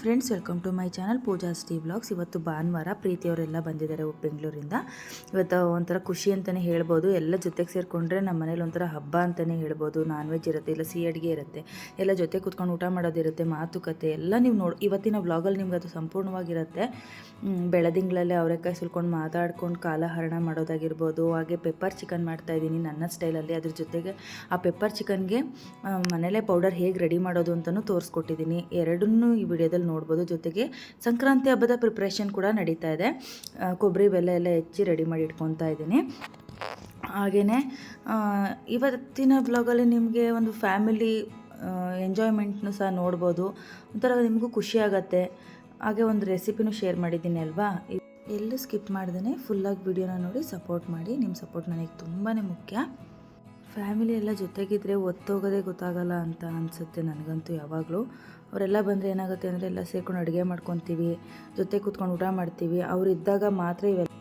Friends, welcome to my channel Pooja ಸ್ಟೀ blogs. ಇವತ್ತು ಭಾನುವಾರ ಪ್ರೀತಿಯವರೆಲ್ಲ ಬಂದಿದ್ದಾರೆ ಬೆಂಗಳೂರಿಂದ. ಇವತ್ತು ಒಂಥರ ಖುಷಿ ಅಂತಲೇ ಹೇಳ್ಬೋದು. ಎಲ್ಲ ಜೊತೆಗೆ ಸೇರಿಕೊಂಡ್ರೆ ನಮ್ಮ ಮನೇಲಿ ಒಂಥರ ಹಬ್ಬ ಅಂತಲೇ ಹೇಳ್ಬೋದು. ನಾನ್ ವೆಜ್ ಇರುತ್ತೆ, ಇಲ್ಲ ಸಿಹಿ ಅಡುಗೆ ಇರುತ್ತೆ, ಎಲ್ಲ ಜೊತೆ ಕೂತ್ಕೊಂಡು ಊಟ ಮಾಡೋದಿರುತ್ತೆ ಮಾತುಕತೆ ಎಲ್ಲ ನೀವು ನೋಡಿ ಇವತ್ತಿನ ವ್ಲಾಗಲ್ಲಿ ನಿಮ್ಗೆ ಅದು ಸಂಪೂರ್ಣವಾಗಿರುತ್ತೆ. ಬೆಳದಿಂಗಳಲ್ಲೇ ಅವರೆಕಾಯಿ ಸುಲ್ಕೊಂಡು ಮಾತಾಡ್ಕೊಂಡು ಕಾಲಹರಣ ಮಾಡೋದಾಗಿರ್ಬೋದು, ಹಾಗೆ ಪೆಪ್ಪರ್ ಚಿಕನ್ ಮಾಡ್ತಾಯಿದ್ದೀನಿ ನನ್ನ ಸ್ಟೈಲಲ್ಲಿ ಅದ್ರ ಜೊತೆಗೆ ಆ ಪೆಪ್ಪರ್ ಚಿಕನ್ಗೆ ಮನೇಲೇ ಪೌಡರ್ ಹೇಗೆ ರೆಡಿ ಮಾಡೋದು ಅಂತಲೂ ತೋರಿಸ್ಕೊಟ್ಟಿದ್ದೀನಿ. ಎರಡನ್ನೂ ಈ ವಿಡಿಯೋದಲ್ಲಿ ನೋಡ್ಬೋದು. ಜೊತೆಗೆ ಸಂಕ್ರಾಂತಿ ಹಬ್ಬದ ಪ್ರಿಪ್ರೇಷನ್ ಕೂಡ ನಡೀತಾ ಇದೆ. ಕೊಬ್ಬರಿ ಬೆಲ್ಲ ಎಲ್ಲ ಹೆಚ್ಚಿ ರೆಡಿ ಮಾಡಿ ಇಟ್ಕೊತಾ ಇದ್ದೀನಿ. ಹಾಗೆಯೇ ಇವತ್ತಿನ ಬ್ಲಾಗಲ್ಲಿ ನಿಮಗೆ ಒಂದು ಫ್ಯಾಮಿಲಿ ಎಂಜಾಯ್ಮೆಂಟ್ನು ಸಹ ನೋಡ್ಬೋದು. ಒಂಥರ ನಿಮಗೂ ಖುಷಿ ಆಗುತ್ತೆ. ಹಾಗೆ ಒಂದು ರೆಸಿಪಿನೂ ಶೇರ್ ಮಾಡಿದ್ದೀನಿ ಅಲ್ವಾ? ಎಲ್ಲೂ ಸ್ಕಿಪ್ ಮಾಡ್ದೇ ಫುಲ್ಲಾಗಿ ವಿಡಿಯೋನ ನೋಡಿ ಸಪೋರ್ಟ್ ಮಾಡಿ. ನಿಮ್ಮ ಸಪೋರ್ಟ್ ನನಗೆ ತುಂಬಾ ಮುಖ್ಯ. ಫ್ಯಾಮಿಲಿ ಎಲ್ಲ ಜೊತೆಗಿದ್ದರೆ ಒತ್ತೋಗೋದೇ ಗೊತ್ತಾಗಲ್ಲ ಅಂತ ಅನಿಸುತ್ತೆ ನನಗಂತೂ ಯಾವಾಗಲೂ. ಅವರೆಲ್ಲ ಬಂದರೆ ಏನಾಗುತ್ತೆ ಅಂದರೆ ಎಲ್ಲ ಸೇರ್ಕೊಂಡು ಅಡುಗೆ ಮಾಡ್ಕೊತೀವಿ, ಜೊತೆ ಕೂತ್ಕೊಂಡು ಊಟ ಮಾಡ್ತೀವಿ. ಅವ್ರು ಇದ್ದಾಗ ಮಾತ್ರ ಇವೆಲ್ಲ.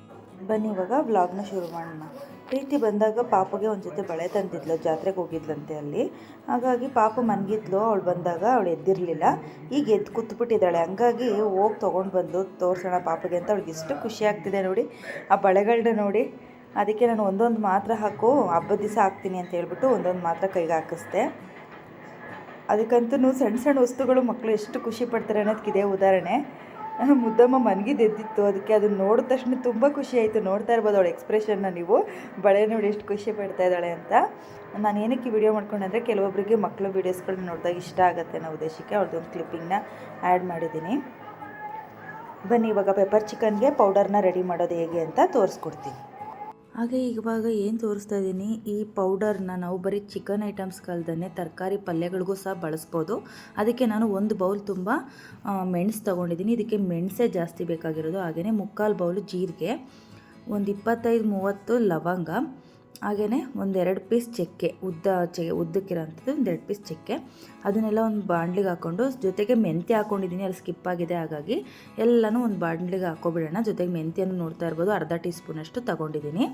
ಬನ್ನಿ ಇವಾಗ ವ್ಲಾಗ್ನ ಶುರು ಮಾಡೋಣ. ಪ್ರೀತಿ ಬಂದಾಗ ಪಾಪಗೆ ಒಂದು ಜೊತೆ ಬಳೆ ತಂದಿದ್ಲು, ಜಾತ್ರೆಗೆ ಹೋಗಿದ್ಲಂತೆ ಅಲ್ಲಿ. ಹಾಗಾಗಿ ಪಾಪ ಮನ್ಗಿದ್ಲು, ಅವಳು ಬಂದಾಗ ಅವಳು ಎದ್ದಿರಲಿಲ್ಲ. ಈಗ ಎದ್ದು ಕೂತ್ಬಿಟ್ಟಿದ್ದಾಳೆ. ಹಂಗಾಗಿ ಹೋಗಿ ತೊಗೊಂಡು ಬಂದು ತೋರಿಸೋಣ ಪಾಪಗೆ ಅಂತ ಅವಳಿಗೆ ಎಷ್ಟು ಖುಷಿ ಆಗ್ತಿದೆ ನೋಡಿ. ಆ ಬಳೆಗಳನ್ನ ನೋಡಿ. ಅದಕ್ಕೆ ನಾನು ಒಂದೊಂದು ಮಾತ್ರ ಹಾಕು, ಹಬ್ಬದ ದಿವಸ ಹಾಕ್ತೀನಿ ಅಂತ ಹೇಳ್ಬಿಟ್ಟು ಒಂದೊಂದು ಮಾತ್ರ ಕೈಗೆ ಹಾಕಿಸ್ದೆ. ಅದಕ್ಕಂತೂ ಸಣ್ಣ ಸಣ್ಣ ವಸ್ತುಗಳು ಮಕ್ಕಳು ಎಷ್ಟು ಖುಷಿ ಪಡ್ತಾರೆ ಇದೇ ಉದಾಹರಣೆ. ಮುದ್ದಮ್ಮ ಮನ್ಗಿದ್ದೆದ್ದಿತ್ತು ಅದಕ್ಕೆ ಅದನ್ನು ನೋಡಿದ ತಕ್ಷಣ ತುಂಬ ಖುಷಿ ಆಯಿತು. ನೋಡ್ತಾ ಇರ್ಬೋದು ಅವಳ ಎಕ್ಸ್ಪ್ರೆಷನ್ನ ನೀವು. ಬಳೆ ನೋಡಿ ಎಷ್ಟು ಖುಷಿ ಪಡ್ತಾ ಇದ್ದಾಳೆ ಅಂತ. ನಾನು ಏನಕ್ಕೆ ವಿಡಿಯೋ ಮಾಡ್ಕೊಂಡೆ ಕೆಲವೊಬ್ಬರಿಗೆ ಮಕ್ಕಳು ವೀಡಿಯೋಸ್ಗಳನ್ನ ನೋಡಿದಾಗ ಇಷ್ಟ ಆಗುತ್ತೆ ಅನ್ನೋ ಉದ್ದೇಶಕ್ಕೆ ಅವ್ರದ್ದೊಂದು ಕ್ಲಿಪ್ಪಿಂಗ್ನ ಆ್ಯಡ್ ಮಾಡಿದ್ದೀನಿ. ಬನ್ನಿ, ಇವಾಗ ಪೆಪ್ಪರ್ ಚಿಕನ್ಗೆ ಪೌಡರ್ನ ರೆಡಿ ಮಾಡೋದು ಹೇಗೆ ಅಂತ ತೋರಿಸ್ಕೊಡ್ತೀನಿ. ಹಾಗೆ ಇವಾಗ ಏನು ತೋರಿಸ್ತಾ ಇದ್ದೀನಿ ಈ ಪೌಡರ್ನ ನಾವು ಬರೀ ಚಿಕನ್ ಐಟಮ್ಸ್ ಕಲ್ದನೆ ತರಕಾರಿ ಪಲ್ಯಗಳಿಗೂ ಸಹ ಬಳಸ್ಬೋದು. ಅದಕ್ಕೆ ನಾನು ಒಂದು ಬೌಲ್ ತುಂಬ ಮೆಣಸು ತೊಗೊಂಡಿದ್ದೀನಿ ಇದಕ್ಕೆ ಮೆಣಸೇ ಜಾಸ್ತಿ ಬೇಕಾಗಿರೋದು. ಹಾಗೆಯೇ ಮುಕ್ಕಾಲು ಬೌಲು ಜೀರಿಗೆ, ಒಂದು ಇಪ್ಪತ್ತೈದು ಮೂವತ್ತು ಲವಂಗ ಹಾಗೆಯೇ ಒಂದೆರಡು ಪೀಸ್ ಚಕ್ಕೆ, ಉದ್ದ ಚೆ ಉದ್ದಕ್ಕಿರೋಂಥದ್ದು ಒಂದೆರಡು ಪೀಸ್ ಚಕ್ಕೆ. ಅದನ್ನೆಲ್ಲ ಒಂದು ಬಾಣಲಿಗೆ ಹಾಕ್ಕೊಂಡು ಜೊತೆಗೆ ಮೆಂತ್ಯ ಹಾಕ್ಕೊಂಡಿದ್ದೀನಿ ಅಲ್ಲಿ ಸ್ಕಿಪ್ ಆಗಿದೆ ಹಾಗಾಗಿ ಎಲ್ಲನೂ ಒಂದು ಬಾಣಲಿಗೆ ಹಾಕೋಬಿಡೋಣ. ಜೊತೆಗೆ ಮೆಂತ್ಯನೂ ನೋಡ್ತಾ ಇರ್ಬೋದು, ಅರ್ಧ ಟೀ ಸ್ಪೂನಷ್ಟು ತಗೊಂಡಿದ್ದೀನಿ.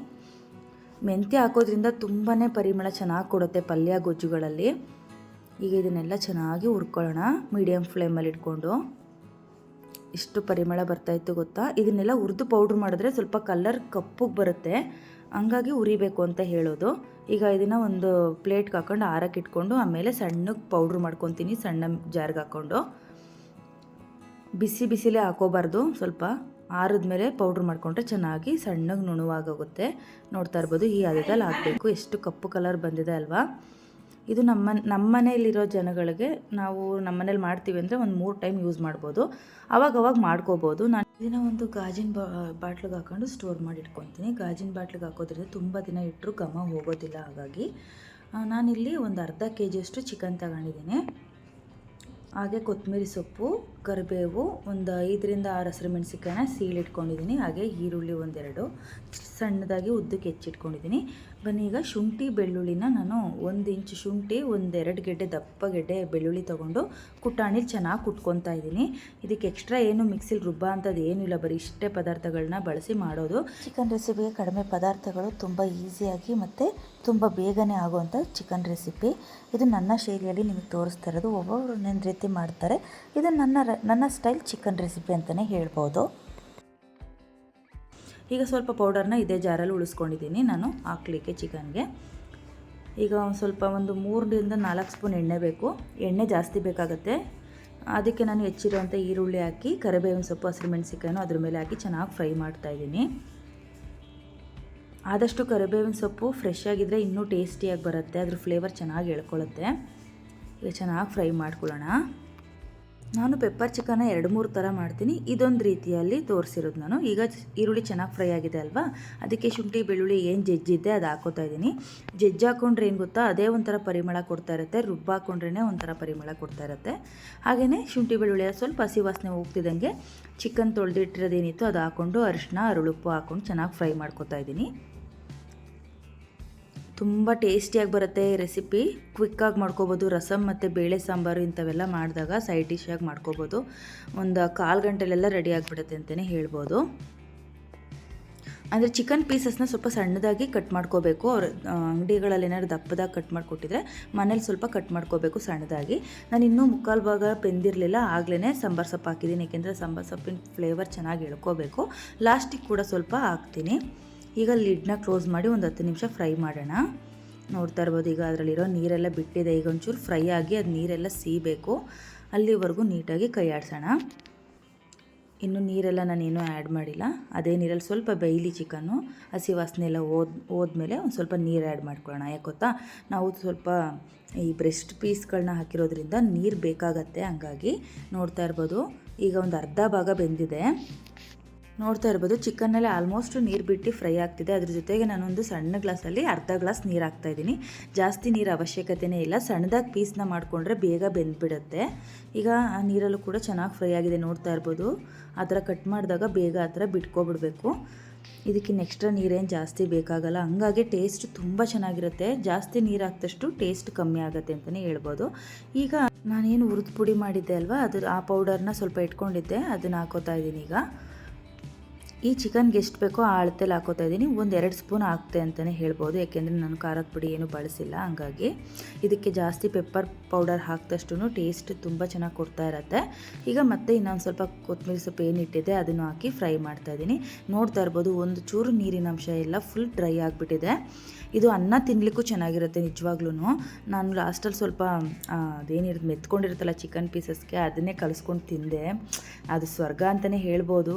ಮೆಂತ್ಯ ಹಾಕೋದ್ರಿಂದ ತುಂಬಾ ಪರಿಮಳ ಚೆನ್ನಾಗಿ ಕೊಡುತ್ತೆ ಪಲ್ಯ ಗೊಜ್ಜುಗಳಲ್ಲಿ. ಈಗ ಇದನ್ನೆಲ್ಲ ಚೆನ್ನಾಗಿ ಹುರ್ಕೊಳ್ಳೋಣ ಮೀಡಿಯಮ್ ಫ್ಲೇಮಲ್ಲಿ ಇಟ್ಕೊಂಡು. ಎಷ್ಟು ಪರಿಮಳ ಬರ್ತಾಯಿತ್ತು ಗೊತ್ತಾ? ಇದನ್ನೆಲ್ಲ ಹುರಿದು ಪೌಡ್ರ್ ಮಾಡಿದ್ರೆ ಸ್ವಲ್ಪ ಕಲರ್ ಕಪ್ಪಗೆ ಬರುತ್ತೆ. ಹಂಗಾಗಿ ಉರಿಬೇಕು ಅಂತ ಹೇಳೋದು. ಈಗ ಇದನ್ನು ಒಂದು ಪ್ಲೇಟ್ಗೆ ಹಾಕೊಂಡು ಆರಕ್ಕೆ ಇಟ್ಕೊಂಡು ಆಮೇಲೆ ಸಣ್ಣಗೆ ಪೌಡ್ರ್ ಮಾಡ್ಕೊತೀನಿ, ಸಣ್ಣ ಜಾರ್ಗೆ ಹಾಕ್ಕೊಂಡು ಬಿಸಿ ಬಿಸಿಲೇ ಹಾಕೋಬಾರ್ದು, ಸ್ವಲ್ಪ ಆರಿದ್ಮೇಲೆ ಪೌಡ್ರ್ ಮಾಡಿಕೊಂಡ್ರೆ ಚೆನ್ನಾಗಿ ಸಣ್ಣಗೆ ನುಣುವಾಗೋಗುತ್ತೆ. ನೋಡ್ತಾ ಇರ್ಬೋದು ಈ ಹದದಲ್ಲಿ ಹಾಕಬೇಕು. ಎಷ್ಟು ಕಪ್ಪು ಕಲರ್ ಬಂದಿದೆ ಅಲ್ವಾ? ಇದು ನಮ್ಮ ನಮ್ಮನೇಲಿರೋ ಜನಗಳಿಗೆ ನಾವು ನಮ್ಮ ಮನೇಲಿ ಮಾಡ್ತೀವಿ ಅಂದರೆ ಒಂದು ಮೂರು ಟೈಮ್ ಯೂಸ್ ಮಾಡ್ಬೋದು. ಅವಾಗ ಅವಾಗ ಮಾಡ್ಕೋಬೋದು. ನಾನು ಇದನ್ನ ಒಂದು ಗಾಜಿನ ಬಾ, ಬಾಟ್ಲಿಗೆ ಹಾಕೊಂಡು ಸ್ಟೋರ್ ಮಾಡಿ ಇಟ್ಕೊತೀನಿ. ಗಾಜಿನ ಬಾಟ್ಲಿಗೆ ಹಾಕೋದ್ರಿಂದ ತುಂಬ ದಿನ ಇಟ್ಟರೂ ಘಮ ಹೋಗೋದಿಲ್ಲ ಹಾಗಾಗಿ. ನಾನಿಲ್ಲಿ ಒಂದು ಅರ್ಧ ಕೆ ಜಿಯಷ್ಟು ಚಿಕನ್ ತಗೊಂಡಿದ್ದೀನಿ. ಹಾಗೆ ಕೊತ್ತಂಬರಿ ಸೊಪ್ಪು, ಕರಿಬೇವು, ಒಂದು ಐದರಿಂದ ಆರು ಹಸಿರು ಮೆಣಸಿಕಾಯನ್ನ ಸೀಳಿಟ್ಕೊಂಡಿದ್ದೀನಿ ಹಾಗೆ ಈರುಳ್ಳಿ ಒಂದೆರಡು. ಸಣ್ಣದಾಗಿ ಉದ್ದಕ್ಕೆ ಹೆಚ್ಚಿಟ್ಕೊಂಡಿದ್ದೀನಿ ಬನ್ನಿ, ಈಗ ಶುಂಠಿ ಬೆಳ್ಳುಳ್ಳಿನ ನಾನು ಒಂದು ಇಂಚು ಶುಂಠಿ, ಒಂದೆರಡು ಗೆಡ್ಡೆ ದಪ್ಪ ಗೆಡ್ಡೆ ಬೆಳ್ಳುಳ್ಳಿ ತೊಗೊಂಡು ಕುಟಾಣಿಲಿ ಚೆನ್ನಾಗಿ ಕುಟ್ಕೊತಾ ಇದ್ದೀನಿ ಇದಕ್ಕೆ ಎಕ್ಸ್ಟ್ರಾ ಏನು ಮಿಕ್ಸಿಲಿ ರುಬ್ಬ ಅಂಥದ್ದು ಏನೂ ಇಲ್ಲ. ಬರೀ ಇಷ್ಟೇ ಪದಾರ್ಥಗಳನ್ನ ಬಳಸಿ ಮಾಡೋದು. ಚಿಕನ್ ರೆಸಿಪಿಗೆ ಕಡಿಮೆ ಪದಾರ್ಥಗಳು ತುಂಬ ಈಸಿಯಾಗಿ ಮತ್ತು ತುಂಬ ಬೇಗನೆ ಆಗುವಂಥ ಚಿಕನ್ ರೆಸಿಪಿ ಇದು ನನ್ನ ಶೈಲಿಯಲ್ಲಿ ನಿಮಗೆ ತೋರಿಸ್ತಾ ಇರೋದು. ಒಬ್ಬೊಬ್ಬರು ನನ್ನ ರೀತಿ ಮಾಡ್ತಾರೆ. ಇದು ನನ್ನ ನನ್ನ ಸ್ಟೈಲ್ ಚಿಕನ್ ರೆಸಿಪಿ ಅಂತಲೇ ಹೇಳ್ಬೋದು. ಈಗ ಸ್ವಲ್ಪ ಪೌಡರ್ನ ಇದೇ ಜಾರಲ್ಲಿ ಉಳಿಸ್ಕೊಂಡಿದ್ದೀನಿ ನಾನು ಹಾಕ್ಲಿಕ್ಕೆ ಚಿಕನ್ಗೆ ಈಗ ಒಂದು ಸ್ವಲ್ಪ ಒಂದು ಮೂರರಿಂದ ನಾಲ್ಕು ಸ್ಪೂನ್ ಎಣ್ಣೆ ಬೇಕು. ಎಣ್ಣೆ ಜಾಸ್ತಿ ಬೇಕಾಗುತ್ತೆ. ಅದಕ್ಕೆ ನಾನು ಹೆಚ್ಚಿರುವಂಥ ಈರುಳ್ಳಿ ಹಾಕಿ, ಕರಿಬೇವಿನ ಸೊಪ್ಪು, ಹಸಿರು ಮೆಣಸಿಕಾಯನ್ನು ಅದ್ರ ಮೇಲೆ ಹಾಕಿ ಚೆನ್ನಾಗಿ ಫ್ರೈ ಮಾಡ್ತಾಯಿದ್ದೀನಿ ಆದಷ್ಟು ಕರಿಬೇವಿನ ಸೊಪ್ಪು ಫ್ರೆಶ್ ಆಗಿದ್ದರೆ ಇನ್ನೂ ಟೇಸ್ಟಿಯಾಗಿ ಬರುತ್ತೆ. ಅದ್ರ ಫ್ಲೇವರ್ ಚೆನ್ನಾಗಿ ಹೇಳ್ಕೊಳ್ಳುತ್ತೆ ಈಗ ಚೆನ್ನಾಗಿ ಫ್ರೈ ಮಾಡ್ಕೊಳ್ಳೋಣ. ನಾನು ಪೆಪ್ಪರ್ ಚಿಕನ್ನ ಎರಡು ಮೂರು ಥರ ಮಾಡ್ತೀನಿ. ಇದೊಂದು ರೀತಿಯಲ್ಲಿ ತೋರಿಸಿರೋದು ನಾನು. ಈಗ ಈರುಳ್ಳಿ ಚೆನ್ನಾಗಿ ಫ್ರೈ ಆಗಿದೆ ಅಲ್ವಾ? ಅದಕ್ಕೆ ಶುಂಠಿ, ಬೆಳ್ಳುಳ್ಳಿ ಏನು ಜಜ್ಜಿದ್ದೆ ಅದು ಹಾಕೋತಾ ಇದ್ದೀನಿ. ಜಜ್ಜಿ ಹಾಕೊಂಡ್ರೆ ಏನು ಗೊತ್ತಾ? ಅದೇ ಒಂಥರ ಪರಿಮಳ ಕೊಡ್ತಾ ಇರುತ್ತೆ. ರುಬ್ಬ ಹಾಕೊಂಡ್ರೇ ಒಂಥರ ಪರಿಮಳ ಕೊಡ್ತಾ ಇರುತ್ತೆ. ಹಾಗೆಯೇ ಶುಂಠಿ, ಬೆಳ್ಳುಳ್ಳಿ ಸ್ವಲ್ಪ ಹಸಿ ವಾಸನೆ ಹೋಗ್ತಿದ್ದಂಗೆ ಚಿಕನ್ ತೊಳೆದಿಟ್ಟಿರೋದೇನಿತ್ತು ಅದು ಹಾಕ್ಕೊಂಡು ಅರಿಶಿನ ಅರಳುಪ್ಪು ಹಾಕ್ಕೊಂಡು ಚೆನ್ನಾಗಿ ಫ್ರೈ ಮಾಡ್ಕೊತಾ ಇದ್ದೀನಿ. ತುಂಬ ಟೇಸ್ಟಿಯಾಗಿ ಬರುತ್ತೆ ಈ ರೆಸಿಪಿ. ಕ್ವಿಕ್ಕಾಗಿ ಮಾಡ್ಕೋಬೋದು ರಸಮ್ ಮತ್ತು ಬೇಳೆ ಸಾಂಬಾರು ಇಂಥವೆಲ್ಲ ಮಾಡಿದಾಗ ಸೈಡ್ ಡಿಶಾಗಿ ಮಾಡ್ಕೋಬೋದು. ಒಂದು ಕಾಲು ಗಂಟೆಲೆಲ್ಲ ರೆಡಿ ಆಗಿಬಿಡುತ್ತೆ ಅಂತಲೇ ಹೇಳ್ಬೋದು. ಅಂದರೆ ಚಿಕನ್ ಪೀಸಸ್ನ ಸ್ವಲ್ಪ ಸಣ್ಣದಾಗಿ ಕಟ್ ಮಾಡ್ಕೋಬೇಕು. ಅವ್ರ ಅಂಗಡಿಗಳಲ್ಲಿ ಏನಾದ್ರು ದಪ್ಪದಾಗಿ ಕಟ್ ಮಾಡಿಕೊಟ್ಟಿದ್ರೆ ಮನೇಲಿ ಸ್ವಲ್ಪ ಕಟ್ ಮಾಡ್ಕೋಬೇಕು ಸಣ್ಣದಾಗಿ. ನಾನು ಇನ್ನೂ ಮುಕ್ಕಾಲು ಭಾಗ ಬೆಂದಿರಲಿಲ್ಲ ಆಗಲೇ ಸಾಂಬಾರು ಸೊಪ್ಪು ಹಾಕಿದ್ದೀನಿ ಏಕೆಂದರೆ ಸಾಂಬಾರು ಸೊಪ್ಪಿನ ಫ್ಲೇವರ್ ಚೆನ್ನಾಗಿ ಎಳ್ಕೋಬೇಕು. ಲಾಸ್ಟಿಗೆ ಕೂಡ ಸ್ವಲ್ಪ ಹಾಕ್ತೀನಿ. ಈಗ ಲಿಡ್ನ ಕ್ಲೋಸ್ ಮಾಡಿ ಒಂದು ಹತ್ತು ನಿಮಿಷ ಫ್ರೈ ಮಾಡೋಣ. ನೋಡ್ತಾ ಇರ್ಬೋದು, ಈಗ ಅದರಲ್ಲಿರೋ ನೀರೆಲ್ಲ ಬಿಟ್ಟಿದೆ. ಈಗ ಒಂಚೂರು ಫ್ರೈ ಆಗಿ ಅದು ನೀರೆಲ್ಲ ಸೀಬೇಕು. ಅಲ್ಲಿವರೆಗೂ ನೀಟಾಗಿ ಕೈ ಆಡಿಸೋಣ ಇನ್ನು ನೀರೆಲ್ಲ ನಾನೇನು ಆ್ಯಡ್ ಮಾಡಿಲ್ಲ. ಅದೇ ನೀರಲ್ಲಿ ಸ್ವಲ್ಪ ಬೇಯ್ಲಿ ಚಿಕನ್ನು, ಹಸಿ ವಾಸನೆ ಎಲ್ಲ ಹೋದ್, ಹೋದ್ಮೇಲೆ ಒಂದು ಸ್ವಲ್ಪ ನೀರು ಆ್ಯಡ್ ಮಾಡ್ಕೊಳ್ಳೋಣ. ಯಾಕೆ ಗೊತ್ತಾ? ನಾವು ಸ್ವಲ್ಪ ಈ ಬ್ರೆಸ್ಟ್ ಪೀಸ್ಗಳನ್ನ ಹಾಕಿರೋದ್ರಿಂದ ನೀರು ಬೇಕಾಗತ್ತೆ ಹಂಗಾಗಿ. ನೋಡ್ತಾ ಇರ್ಬೋದು, ಈಗ ಒಂದು ಅರ್ಧ ಭಾಗ ಬೆಂದಿದೆ. ನೋಡ್ತಾ ಇರ್ಬೋದು, ಚಿಕನ್ನಲ್ಲಿ ಆಲ್ಮೋಸ್ಟ್ ನೀರು ಬಿಟ್ಟು ಫ್ರೈ ಆಗ್ತಿದೆ. ಅದ್ರ ಜೊತೆಗೆ ನಾನೊಂದು ಸಣ್ಣ ಗ್ಲಾಸಲ್ಲಿ ಅರ್ಧ ಗ್ಲಾಸ್ ನೀರು ಹಾಕ್ತಾ ಇದ್ದೀನಿ. ಜಾಸ್ತಿ ನೀರು ಅವಶ್ಯಕತೆನೇ ಇಲ್ಲ. ಸಣ್ಣದಾಗಿ ಪೀಸ್ನ ಮಾಡಿಕೊಂಡ್ರೆ ಬೇಗ ಬೆಂದ್ಬಿಡುತ್ತೆ. ಈಗ ಆ ನೀರಲ್ಲೂ ಕೂಡ ಚೆನ್ನಾಗಿ ಫ್ರೈ ಆಗಿದೆ ನೋಡ್ತಾ ಇರ್ಬೋದು. ಆ ಥರ ಕಟ್ ಮಾಡಿದಾಗ ಬೇಗ ಆ ಥರ ಬಿಟ್ಕೊಬಿಡ್ಬೇಕು. ಇದಕ್ಕೆ ಎಕ್ಸ್ಟ್ರಾ ನೀರೇನು ಜಾಸ್ತಿ ಬೇಕಾಗಲ್ಲ. ಹಂಗಾಗಿ ಟೇಸ್ಟ್ ತುಂಬ ಚೆನ್ನಾಗಿರುತ್ತೆ. ಜಾಸ್ತಿ ನೀರು ಹಾಕಿದಷ್ಟು ಟೇಸ್ಟ್ ಕಮ್ಮಿ ಆಗುತ್ತೆ ಅಂತಲೇ ಹೇಳ್ಬೋದು. ಈಗ ನಾನೇನು ಹುರಿದು ಪುಡಿ ಮಾಡಿದ್ದೆ ಅಲ್ವಾ? ಅದು ಆ ಪೌಡರ್ನ ಸ್ವಲ್ಪ ಇಟ್ಕೊಂಡಿದ್ದೆ. ಅದನ್ನು ಹಾಕೋತಾ ಇದ್ದೀನಿ ಈಗ. ಈ ಚಿಕನ್ಗೆ ಎಷ್ಟು ಬೇಕೋ ಆ ಅಳತೆಲಿ ಹಾಕೋತಾ ಇದ್ದೀನಿ. ಒಂದು ಎರಡು ಸ್ಪೂನ್ ಹಾಕ್ತೆ ಅಂತಲೇ ಹೇಳ್ಬೋದು. ಯಾಕೆಂದರೆ ನಾನು ಖಾರದ ಪುಡಿ ಏನು ಬಳಸಿಲ್ಲ, ಹಾಗಾಗಿ. ಇದಕ್ಕೆ ಜಾಸ್ತಿ ಪೆಪ್ಪರ್ ಪೌಡರ್ ಹಾಕಿದಷ್ಟು ಟೇಸ್ಟ್ ತುಂಬ ಚೆನ್ನಾಗಿ ಕೊಡ್ತಾ ಇರತ್ತೆ. ಈಗ ಮತ್ತೆ ಇನ್ನೊಂದು ಸ್ವಲ್ಪ ಕೊತ್ತಂಬರಿ ಸೊಪ್ಪು ಏನಿಟ್ಟಿದೆ ಅದನ್ನು ಹಾಕಿ ಫ್ರೈ ಮಾಡ್ತಾ ಇದ್ದೀನಿ. ನೋಡ್ತಾ ಇರ್ಬೋದು, ಒಂದು ಚೂರು ನೀರಿನ ಅಂಶ ಎಲ್ಲ ಫುಲ್ ಡ್ರೈ ಆಗಿಬಿಟ್ಟಿದೆ. ಇದು ಅನ್ನ ತಿನ್ನಲಿಕ್ಕೂ ಚೆನ್ನಾಗಿರುತ್ತೆ ನಿಜವಾಗ್ಲೂ ನಾನು ಲಾಸ್ಟಲ್ಲಿ ಸ್ವಲ್ಪ ಅದೇನಿರುತ್ತೆ ಮೆತ್ಕೊಂಡಿರುತ್ತಲ್ಲ ಚಿಕನ್ ಪೀಸಸ್ಗೆ, ಅದನ್ನೇ ಕಲಿಸ್ಕೊಂಡು ತಿಂದೆ. ಅದು ಸ್ವರ್ಗ ಅಂತಲೇ ಹೇಳ್ಬೋದು.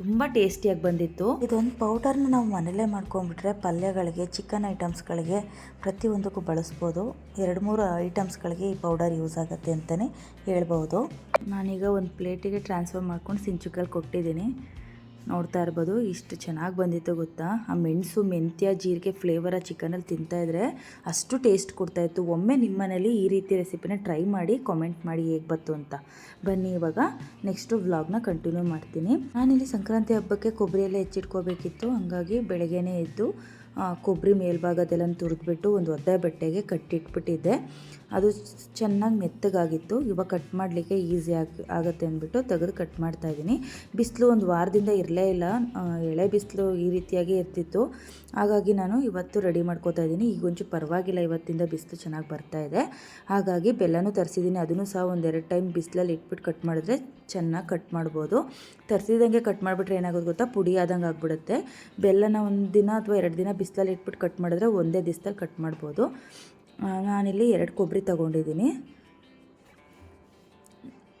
ತುಂಬ ಟೇಸ್ಟಿಯಾಗಿ ಬಂದಿತ್ತು. ಇದೊಂದು ಪೌಡರ್ನ ನಾವು ಮನೇಲೇ ಮಾಡ್ಕೊಂಡ್ಬಿಟ್ರೆ ಪಲ್ಯಗಳಿಗೆ ಚಿಕನ್ ಐಟಮ್ಸ್ಗಳಿಗೆ ಪ್ರತಿಯೊಂದಕ್ಕೂ ಬಳಸ್ಬೋದು. ಎರಡು ಮೂರು ಐಟಮ್ಸ್ಗಳಿಗೆ ಈ ಪೌಡರ್ ಯೂಸ್ ಆಗುತ್ತೆ ಅಂತಲೇ ಹೇಳ್ಬೋದು. ನಾನೀಗ ಒಂದು ಪ್ಲೇಟಿಗೆ ಟ್ರಾನ್ಸ್ಫರ್ ಮಾಡ್ಕೊಂಡು ಸಿಂಚುಕಲ್ಲಿ ಕೊಟ್ಟಿದ್ದೀನಿ. ನೋಡ್ತಾ ಇರ್ಬೋದು, ಇಷ್ಟು ಚೆನ್ನಾಗಿ ಬಂದಿತ್ತು ಗೊತ್ತಾ? ಆ ಮೆಣಸು, ಮೆಂತ್ಯ, ಜೀರಿಗೆ ಫ್ಲೇವರ ಚಿಕನಲ್ಲಿ ತಿಂತಾಯಿದ್ರೆ ಅಷ್ಟು ಟೇಸ್ಟ್ ಕೊಡ್ತಾಯಿತ್ತು ಒಮ್ಮೆ ನಿಮ್ಮ ಮನೇಲಿ ಈ ರೀತಿ ರೆಸಿಪಿನ ಟ್ರೈ ಮಾಡಿ ಕಾಮೆಂಟ್ ಮಾಡಿ ಹೇಗೆ ಬಂತು ಅಂತ. ಬನ್ನಿ ಇವಾಗ ನೆಕ್ಸ್ಟು ವ್ಲಾಗ್ನ ಕಂಟಿನ್ಯೂ ಮಾಡ್ತೀನಿ. ನಾನಿಲ್ಲಿ ಸಂಕ್ರಾಂತಿ ಹಬ್ಬಕ್ಕೆ ಕೊಬ್ಬರಿ ಎಲ್ಲ ಹೆಚ್ಚಿಟ್ಕೋಬೇಕಿತ್ತು, ಹಂಗಾಗಿ ಬೆಳಗ್ಗೆನೇ ಎದ್ದು ಕೊಬ್ಬರಿ ಮೇಲ್ಭಾಗದೆಲ್ಲ ತುರಿದ್ಬಿಟ್ಟು ಒಂದು ಒದ್ದೆ ಬಟ್ಟೆಗೆ ಕಟ್ಟಿಟ್ಬಿಟ್ಟಿದ್ದೆ. ಅದು ಚೆನ್ನಾಗಿ ಮೆತ್ತಗಾಗಿತ್ತು. ಇವಾಗ ಕಟ್ ಮಾಡಲಿಕ್ಕೆ ಈಸಿ ಆಗಿ, ಆಗುತ್ತೆ ಅಂದ್ಬಿಟ್ಟು ತೆಗೆದು ಕಟ್ ಮಾಡ್ತಾ ಇದ್ದೀನಿ. ಬಿಸಿಲು ಒಂದು ವಾರದಿಂದ ಇರಲೇ ಇಲ್ಲ. ಎಳೆ ಬಿಸಿಲು ಈ ರೀತಿಯಾಗಿ ಇರ್ತಿತ್ತು. ಹಾಗಾಗಿ ನಾನು ಇವತ್ತು ರೆಡಿ ಮಾಡ್ಕೋತಾ ಇದ್ದೀನಿ. ಈಗ ಒಂಚೂರು ಪರವಾಗಿಲ್ಲ, ಇವತ್ತಿಂದ ಬಿಸಿಲು ಚೆನ್ನಾಗಿ ಬರ್ತಾ ಇದೆ. ಹಾಗಾಗಿ ಬೆಲ್ಲನೂ ತರಿಸಿದ್ದೀನಿ. ಅದನ್ನು ಸಹ ಒಂದೆರಡು ಟೈಮ್ ಬಿಸಿಲಲ್ಲಿ ಇಟ್ಬಿಟ್ಟು ಕಟ್ ಮಾಡಿದ್ರೆ ಚೆನ್ನಾಗಿ ಕಟ್ ಮಾಡ್ಬೋದು. ತರಿಸಿದಂಗೆ ಕಟ್ ಮಾಡಿಬಿಟ್ರೆ ಏನಾಗೋದು ಗೊತ್ತಾ? ಪುಡಿ ಆದಂಗೆ ಆಗ್ಬಿಡುತ್ತೆ. ಬೆಲ್ಲನ ಒಂದು ದಿನ ಅಥವಾ ಎರಡು ದಿನ ಬಿಸಿಲಲ್ಲಿ ಇಟ್ಬಿಟ್ಟು ಕಟ್ ಮಾಡಿದ್ರೆ ಒಂದೇ ದಿವಸದಲ್ಲಿ ಕಟ್ ಮಾಡ್ಬೋದು. ನಾನಿಲ್ಲಿ ಎರಡು ಕೊಬ್ಬರಿ ತೊಗೊಂಡಿದ್ದೀನಿ.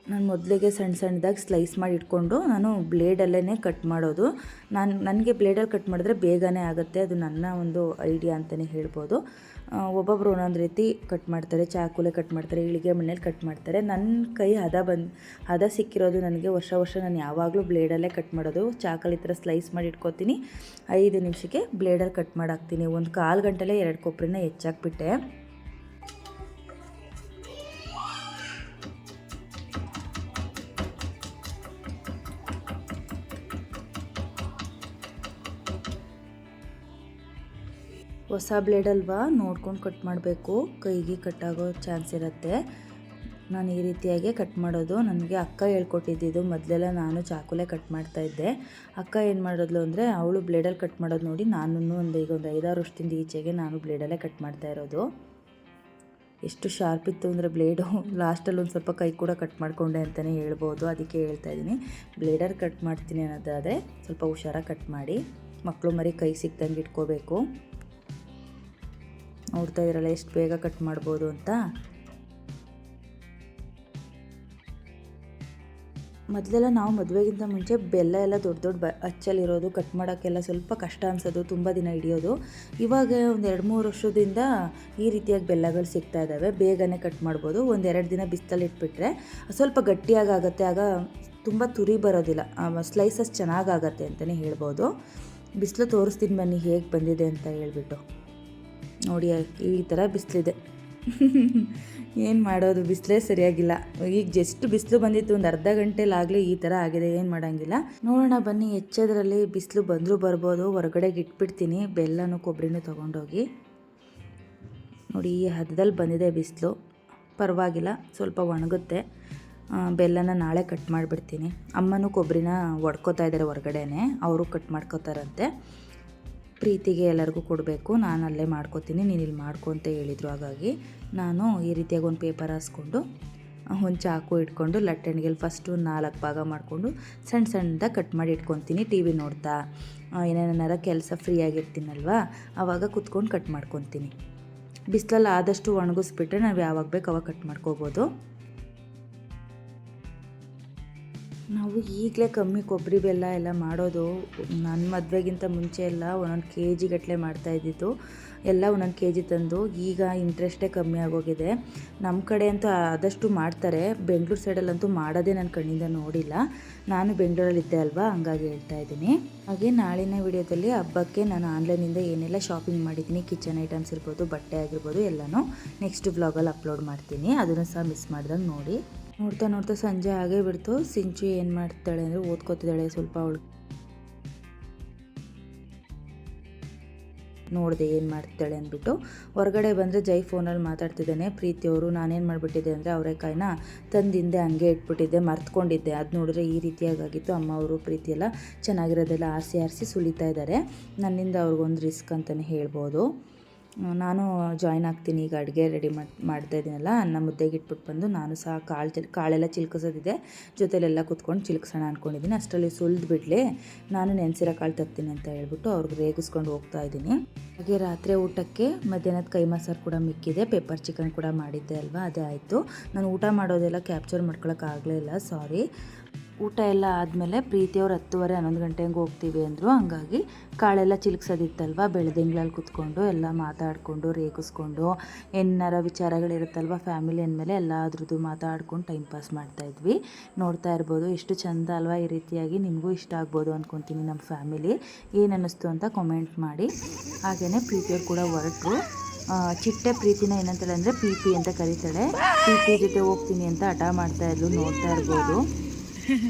ನಾನು ಮೊದಲಿಗೆ ಸಣ್ಣ ಸಣ್ಣದಾಗಿ ಸ್ಲೈಸ್ ಮಾಡಿ ಇಟ್ಕೊಂಡು ನಾನು ಬ್ಲೇಡಲ್ಲೇ ಕಟ್ ಮಾಡೋದು. ನಾನು, ನನಗೆ ಬ್ಲೇಡಲ್ಲಿ ಕಟ್ ಮಾಡಿದ್ರೆ ಬೇಗನೆ ಆಗುತ್ತೆ. ಅದು ನನ್ನ ಒಂದು ಐಡಿಯಾ ಅಂತಲೇ ಹೇಳ್ಬೋದು. ಒಬ್ಬೊಬ್ಬರು ಒಂದೊಂದು ರೀತಿ ಕಟ್ ಮಾಡ್ತಾರೆ. ಚಾಕುಲೆ ಕಟ್ ಮಾಡ್ತಾರೆ, ಇಳಿಗೆ ಮಣ್ಣಲ್ಲಿ ಕಟ್ ಮಾಡ್ತಾರೆ. ನನ್ನ ಕೈ ಹದ ಬಂದು, ಹದ ಸಿಕ್ಕಿರೋದು ನನಗೆ ವರ್ಷ ವರ್ಷ ನಾನು ಯಾವಾಗಲೂ ಬ್ಲೇಡಲ್ಲೇ ಕಟ್ ಮಾಡೋದು. ಚಾಕಲ್ಲಿ ಈ ಥರ ಸ್ಲೈಸ್ ಮಾಡಿ ಇಟ್ಕೋತೀನಿ. ಐದು ನಿಮಿಷಕ್ಕೆ ಬ್ಲೇಡಲ್ಲಿ ಕಟ್ ಮಾಡಾಕ್ತೀನಿ. ಒಂದು ಕಾಲು ಗಂಟೆಲೇ ಎರಡು ಕೊಬ್ಬರಿನ ಹೆಚ್ಚಾಕ್ಬಿಟ್ಟೆ. ಹೊಸ ಬ್ಲೇಡಲ್ವಾ ನೋಡ್ಕೊಂಡು ಕಟ್ ಮಾಡಬೇಕು. ಕೈಗೆ ಕಟ್ಟಾಗೋ ಚಾನ್ಸ್ ಇರುತ್ತೆ. ನಾನು ಈ ರೀತಿಯಾಗಿ ಕಟ್ ಮಾಡೋದು. ನನಗೆ ಅಕ್ಕ ಹೇಳ್ಕೊಟ್ಟಿದ್ದು ಮೊದಲೆಲ್ಲ ನಾನು ಚಾಕುಲೆ ಕಟ್ ಮಾಡ್ತಾ ಇದ್ದೆ. ಅಕ್ಕ ಏನು ಮಾಡೋದು ಅಂದರೆ ಅವಳು ಬ್ಲೇಡಲ್ಲಿ ಕಟ್ ಮಾಡೋದು ನೋಡಿ ನಾನು ಒಂದು ಈಗ ಒಂದು ಐದಾರು ವರ್ಷದಿಂದ ಈಚೆಗೆ ನಾನು ಬ್ಲೇಡಲ್ಲೇ ಕಟ್ ಮಾಡ್ತಾ ಇರೋದು. ಎಷ್ಟು ಶಾರ್ಪ್ ಇತ್ತು ಅಂದರೆ ಬ್ಲೇಡು ಲಾಸ್ಟಲ್ಲಿ ಒಂದು ಸ್ವಲ್ಪ ಕೈ ಕೂಡ ಕಟ್ ಮಾಡಿಕೊಂಡೆ ಅಂತಲೇ ಹೇಳ್ಬೋದು. ಅದಕ್ಕೆ ಹೇಳ್ತಾ ಇದ್ದೀನಿ. ಬ್ಲೇಡರ್ ಕಟ್ ಮಾಡ್ತೀನಿ ಅನ್ನೋದಾದರೆ ಸ್ವಲ್ಪ ಹುಷಾರಾಗಿ ಕಟ್ ಮಾಡಿ. ಮಕ್ಕಳು ಮರಿ ಕೈ ಸಿಕ್ದಂಗೆ ಇಟ್ಕೋಬೇಕು. ನೋಡ್ತಾ ಇದ್ರಲ್ಲ, ಎಷ್ಟು ಬೇಗ ಕಟ್ ಮಾಡ್ಬೋದು ಅಂತ. ಮೊದಲೆಲ್ಲ ನಾವು ಮದುವೆಗಿಂತ ಮುಂಚೆ ಬೆಲ್ಲ ಎಲ್ಲ ದೊಡ್ಡ ದೊಡ್ಡ ಬ ಅಚ್ಚಲ್ಲಿರೋದು ಕಟ್ ಮಾಡೋಕ್ಕೆಲ್ಲ ಸ್ವಲ್ಪ ಕಷ್ಟ ಅನಿಸೋದು, ತುಂಬ ದಿನ ಹಿಡಿಯೋದು. ಇವಾಗ ಒಂದು ಎರಡು ಮೂರು ವರ್ಷದಿಂದ ಈ ರೀತಿಯಾಗಿ ಬೆಲ್ಲಗಳು ಸಿಗ್ತಾ ಇದ್ದಾವೆ ಬೇಗನೆ ಕಟ್ ಮಾಡ್ಬೋದು. ಒಂದೆರಡು ದಿನ ಬಿಸಿಲಲ್ಲಿ ಇಟ್ಬಿಟ್ರೆ ಸ್ವಲ್ಪ ಗಟ್ಟಿಯಾಗುತ್ತೆ ಆಗ ತುಂಬ ತುರಿ ಬರೋದಿಲ್ಲ. ಸ್ಲೈಸಸ್ ಚೆನ್ನಾಗಾಗತ್ತೆ ಅಂತಲೇ ಹೇಳ್ಬೋದು. ಬಿಸಿಲು ತೋರಿಸ್ತೀನಿ ಬನ್ನಿ, ಹೇಗೆ ಬಂದಿದೆ ಅಂತ ಹೇಳ್ಬಿಟ್ಟು. ನೋಡಿ, ಈ ಥರ ಬಿಸಿಲಿದೆ. ಏನು ಮಾಡೋದು? ಬಿಸಿಲೇ ಸರಿಯಾಗಿಲ್ಲ. ಈಗ ಜಸ್ಟ್ ಬಿಸಿಲು ಬಂದಿತ್ತು, ಒಂದು ಅರ್ಧ ಗಂಟೆಲಾಗಲಿ ಈ ಥರ ಆಗಿದೆ, ಏನು ಮಾಡೋಂಗಿಲ್ಲ. ನೋಡೋಣ, ಬನ್ನಿ ಹೆಚ್ಚೋದ್ರಲ್ಲಿ ಬಿಸಿಲು ಬಂದರೂ ಬರ್ಬೋದು. ಹೊರಗಡೆಗೆ ಇಟ್ಬಿಡ್ತೀನಿ, ಬೆಲ್ಲನೂ ಕೊಬ್ಬರಿನೂ ತೊಗೊಂಡೋಗಿ. ನೋಡಿ, ಈ ಹದದಲ್ಲಿ ಬಂದಿದೆ ಬಿಸಿಲು. ಪರವಾಗಿಲ್ಲ, ಸ್ವಲ್ಪ ಒಣಗುತ್ತೆ. ಬೆಲ್ಲನ ನಾಳೆ ಕಟ್ ಮಾಡಿಬಿಡ್ತೀನಿ. ಅಮ್ಮನೂ ಕೊಬ್ಬರಿನ ಒಡ್ಕೋತಾ ಇದ್ದಾರೆ ಹೊರಗಡೆನೆ, ಅವರು ಕಟ್ ಮಾಡ್ಕೋತಾರಂತೆ. ಪ್ರೀತಿಗೆ ಎಲ್ಲರಿಗೂ ಕೊಡಬೇಕು. ನಾನು ಅಲ್ಲೇ ಮಾಡ್ಕೋತೀನಿ, ನೀನು ಇಲ್ಲಿ ಮಾಡ್ಕೊ ಅಂತ ಹೇಳಿದರು. ಹಾಗಾಗಿ ನಾನು ಈ ರೀತಿಯಾಗಿ ಒಂದು ಪೇಪರ್ ಹಾಸ್ಕೊಂಡು, ಒಂದು ಚಾಕು ಇಟ್ಕೊಂಡು ಲಟ್ಟಣಿಗೆಲ್ಲಿ ಫಸ್ಟು ನಾಲ್ಕು ಭಾಗ ಮಾಡಿಕೊಂಡು ಸಣ್ಣ ಸಣ್ಣದಾಗಿ ಕಟ್ ಮಾಡಿ ಇಟ್ಕೊತೀನಿ ಟಿ ವಿ ನೋಡ್ತಾ. ಏನೇನಾರ ಕೆಲಸ ಫ್ರೀ ಆಗಿರ್ತೀನಲ್ವಾ ಆವಾಗ ಕುತ್ಕೊಂಡು ಕಟ್ ಮಾಡ್ಕೊತೀನಿ. ಬಿಸಿಲಲ್ಲಿ ಆದಷ್ಟು ಒಣಗಿಸ್ಬಿಟ್ರೆ ನಾವು ಯಾವಾಗ ಬೇಕು ಅವಾಗ ಕಟ್ ಮಾಡ್ಕೋಬೋದು. ನಾವು ಈಗಲೇ ಕಮ್ಮಿ ಕೊಬ್ಬರಿ ಬೆಲ್ಲ ಎಲ್ಲ ಮಾಡೋದು ನನ್ನ ಮದುವೆಗಿಂತ ಮುಂಚೆ ಎಲ್ಲ ಒಂದೊಂದು ಕೆ ಜಿ ಗಟ್ಟಲೆ ಮಾಡ್ತಾ ಇದ್ದಿದ್ದು ಎಲ್ಲ ಒಂದೊಂದು ಕೆ ಜಿ ತಂದು ಈಗ ಇಂಟ್ರೆಸ್ಟೇ ಕಮ್ಮಿ ಆಗೋಗಿದೆ. ನಮ್ಮ ಕಡೆ ಅಂತೂ ಆದಷ್ಟು ಮಾಡ್ತಾರೆ. ಬೆಂಗಳೂರು ಸೈಡಲ್ಲಂತೂ ಮಾಡೋದೇ ನನ್ನ ಕಣ್ಣಿಂದ ನೋಡಿಲ್ಲ. ನಾನು ಬೆಂಗಳೂರಲ್ಲಿದ್ದೆ ಅಲ್ವಾ? ಹಂಗಾಗಿ ಹೇಳ್ತಾ ಇದ್ದೀನಿ. ಹಾಗೆ ನಾಳಿನ ವಿಡಿಯೋದಲ್ಲಿ ಹಬ್ಬಕ್ಕೆ ನಾನು ಆನ್ಲೈನಿಂದ ಏನೆಲ್ಲ ಶಾಪಿಂಗ್ ಮಾಡಿದ್ದೀನಿ ಕಿಚನ್ ಐಟಮ್ಸ್ ಇರ್ಬೋದು, ಬಟ್ಟೆ ಆಗಿರ್ಬೋದು, ಎಲ್ಲನೂ ನೆಕ್ಸ್ಟ್ ವ್ಲಾಗಲ್ಲಿ ಅಪ್ಲೋಡ್ ಮಾಡ್ತೀನಿ. ಅದನ್ನು ಸಹ ಮಿಸ್ ಮಾಡ್ದಂಗೆ ನೋಡಿ. ನೋಡ್ತಾ ನೋಡ್ತಾ ಸಂಜೆ ಆಗೇ ಬಿಡ್ತು. ಸಿಂಚು ಏನು ಮಾಡ್ತಾಳೆ ಅಂದರೆ ಓದ್ಕೋತಿದ್ದಾಳೆ ಸ್ವಲ್ಪ ಅವಳು. ನೋಡಿದೆ ಏನು ಮಾಡ್ತಾಳೆ ಅಂದ್ಬಿಟ್ಟು. ಹೊರಗಡೆ ಬಂದರೆ ಜೈ ಫೋನಲ್ಲಿ ಮಾತಾಡ್ತಿದ್ದಾನೆ. ಪ್ರೀತಿಯವರು ನಾನೇನು ಮಾಡಿಬಿಟ್ಟಿದ್ದೆ ಅಂದರೆ ಅವರೇಕಾಯಿನ ತಂದಿಂದೆ ಹಂಗೆ ಇಟ್ಬಿಟ್ಟಿದ್ದೆ, ಮರ್ತ್ಕೊಂಡಿದ್ದೆ. ಅದು ನೋಡಿದ್ರೆ ಈ ರೀತಿಯಾಗಿತ್ತು ಅಮ್ಮ ಅವರು ಪ್ರೀತಿಯೆಲ್ಲ ಚೆನ್ನಾಗಿರೋದೆಲ್ಲ ಆರಿಸಿ ಆರಿಸಿ ಸುಲಿತಾ ಇದ್ದಾರೆ. ನನ್ನಿಂದ ಅವ್ರಿಗೊಂದು ರಿಸ್ಕ್ ಅಂತಲೇ ಹೇಳ್ಬೋದು. ನಾನು ಜಾಯ್ನ್ ಆಗ್ತೀನಿ, ಈಗ ಅಡುಗೆ ರೆಡಿ ಮಾಡಿ, ಮಾಡ್ತಾ ಇದ್ದೀನಲ್ಲ ಅನ್ನ ಮುದ್ದೆಗೆ ಇಟ್ಬಿಟ್ಟು ಬಂದು ನಾನು ಸಹ ಕಾಳು ಚಿಲ್ ಕಾಳೆಲ್ಲ ಚಿಲ್ಕಿಸೋದಿದೆ. ಜೊತೆಲೆಲ್ಲ ಕುತ್ಕೊಂಡು ಚಿಲ್ಕಿಸೋಣ ಅಂದ್ಕೊಂಡಿದ್ದೀನಿ ಅಷ್ಟರಲ್ಲಿ ಸುಲಿದು ಬಿಡಲಿ. ನಾನು ನೆನೆಸಿರೋ ಕಾಳು ತರ್ತೀನಿ ಅಂತ ಹೇಳ್ಬಿಟ್ಟು ಅವ್ರಿಗೆ ರೇಗಿಸ್ಕೊಂಡು ಹೋಗ್ತಾ ಇದ್ದೀನಿ ಹಾಗೆ ರಾತ್ರಿ ಊಟಕ್ಕೆ ಮಧ್ಯಾಹ್ನದ ಕೈ ಮಸಾರು ಕೂಡ ಮಿಕ್ಕಿದೆ. ಪೆಪ್ಪರ್ ಚಿಕನ್ ಕೂಡ ಮಾಡಿದ್ದೆ ಅಲ್ವಾ, ಅದೇ ಆಯಿತು. ನಾನು ಊಟ ಮಾಡೋದೆಲ್ಲ ಕ್ಯಾಪ್ಚರ್ ಮಾಡ್ಕೊಳಕ್ಕಾಗಲಿಲ್ಲ ಸಾರಿ ಊಟ ಎಲ್ಲ ಆದಮೇಲೆ ಪ್ರೀತಿಯವ್ರು ಹತ್ತುವರೆ, ಹನ್ನೊಂದು ಗಂಟೆ ಹಂಗೆ ಹೋಗ್ತೀವಿ ಅಂದರು. ಹಂಗಾಗಿ ಕಾಳೆಲ್ಲ ಚಿಲ್ಕ್ಸೋದಿತ್ತಲ್ವ? ಬೆಳ್ದಿಂಗ್ಳಲ್ಲಿ ಕುತ್ಕೊಂಡು ಎಲ್ಲ ಮಾತಾಡಿಕೊಂಡು, ರೇಗಿಸ್ಕೊಂಡು, ಏನಾರ ವಿಚಾರಗಳಿರುತ್ತಲ್ವ ಫ್ಯಾಮಿಲಿ ಅಂದಮೇಲೆ ಎಲ್ಲಾದ್ರದ್ದು ಮಾತಾಡ್ಕೊಂಡು ಟೈಮ್ ಪಾಸ್ ಮಾಡ್ತಾಯಿದ್ವಿ ನೋಡ್ತಾ ಇರ್ಬೋದು, ಎಷ್ಟು ಚಂದ ಅಲ್ವಾ ಈ ರೀತಿಯಾಗಿ ನಿಮಗೂ ಇಷ್ಟ ಆಗ್ಬೋದು ಅಂದ್ಕೊತೀನಿ ನಮ್ಮ ಫ್ಯಾಮಿಲಿ. ಏನು ಅನ್ನಿಸ್ತು ಅಂತ ಕಮೆಂಟ್ ಮಾಡಿ. ಹಾಗೆಯೇ ಪ್ರೀತಿಯವ್ರು ಕೂಡ ಹೊರಟರು. ಚಿಟ್ಟೆ ಪ್ರೀತಿನ ಏನಂತಾಳೆ ಅಂದರೆ ಪಿ ಪಿ ಅಂತ ಕರೀತಾಳೆ ಪಿ ಪಿ ಜೊತೆ ಹೋಗ್ತೀನಿ ಅಂತ ಹಠ ಮಾಡ್ತಾ ಇದ್ಲು ನೋಡ್ತಾ ಇರ್ಬೋದು.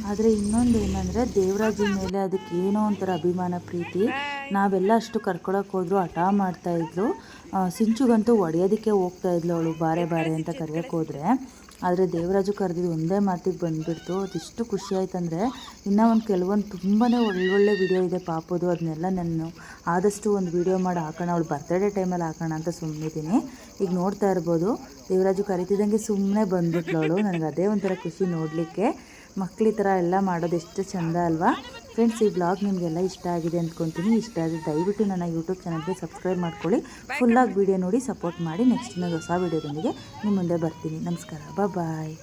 ಆದರೆ ಇನ್ನೊಂದು ಏನಂದರೆ ದೇವರಾಜನ ಮೇಲೆ ಅದಕ್ಕೆ ಏನೋ ಒಂಥರ ಅಭಿಮಾನ ಪ್ರೀತಿ. ನಾವೆಲ್ಲ ಅಷ್ಟು ಕರ್ಕೊಳಕ್ಕೆ ಹೋದ್ರು ಹಠ ಮಾಡ್ತಾ ಇದ್ಲು. ಆ, ಸಿಂಚುಗಂತೂ ಒಡೆಯೋದಕ್ಕೆ ಹೋಗ್ತಾ ಇದ್ಲು ಅವಳು ಬಾರೆ ಬಾರೆ ಅಂತ ಕರೆಯೋಕ್ಕೆ ಹೋದರೆ. ಆದರೆ ದೇವರಾಜು ಕರೆದಿದ್ದು ಒಂದೇ ಮಾತಿಗೆ ಬಂದುಬಿಡ್ತು. ಅದೆಷ್ಟು ಖುಷಿ ಆಯ್ತಂದರೆ ಇನ್ನೂ ಒಂದು ಕೆಲವೊಂದು ತುಂಬಾ ಒಳ್ಳೊಳ್ಳೆ ವಿಡಿಯೋ ಇದೆ ಪಾಪದು. ಅದನ್ನೆಲ್ಲ ನಾನು ಆದಷ್ಟು ಒಂದು ವಿಡಿಯೋ ಮಾಡಿ ಹಾಕೋಣ ಅವಳು ಬರ್ತಡೇ ಟೈಮಲ್ಲಿ ಹಾಕೋಣ ಅಂತ ಸುಮ್ಮನಿದ್ದೀನಿ ಈಗ ನೋಡ್ತಾ ಇರ್ಬೋದು. ದೇವರಾಜು ಕರಿತಿದ್ದಂಗೆ ಸುಮ್ಮನೆ ಬಂದ್ಬಿಟ್ಲು ಅವಳು. ನನಗೆ ಅದೇ ಒಂಥರ ಖುಷಿ ನೋಡಲಿಕ್ಕೆ. ಮಕ್ಳು ಈ ಥರ ಎಲ್ಲ ಮಾಡೋದು ಎಷ್ಟು ಚಂದ ಅಲ್ವಾ? ಫ್ರೆಂಡ್ಸ್ ಈ ಬ್ಲಾಗ್ ನಿಮಗೆಲ್ಲ ಇಷ್ಟ ಆಗಿದೆ ಅಂದ್ಕೊತೀನಿ. ಇಷ್ಟ ಆದರೆ ದಯವಿಟ್ಟು ನನ್ನ ಯೂಟ್ಯೂಬ್ ಚಾನಲ್ಗೆ ಸಬ್ಸ್ಕ್ರೈಬ್ ಮಾಡ್ಕೊಳ್ಳಿ. ಫುಲ್ಲಾಗಿ ವಿಡಿಯೋ ನೋಡಿ ಸಪೋರ್ಟ್ ಮಾಡಿ ನೆಕ್ಸ್ಟ್ ಇನ್ನೊಂದು ಹೊಸ ವೀಡಿಯೋದೊಂದಿಗೆ ನಿಮ್ಮ ಮುಂದೆ ಬರ್ತೀನಿ. ನಮಸ್ಕಾರ. ಬಾಯ್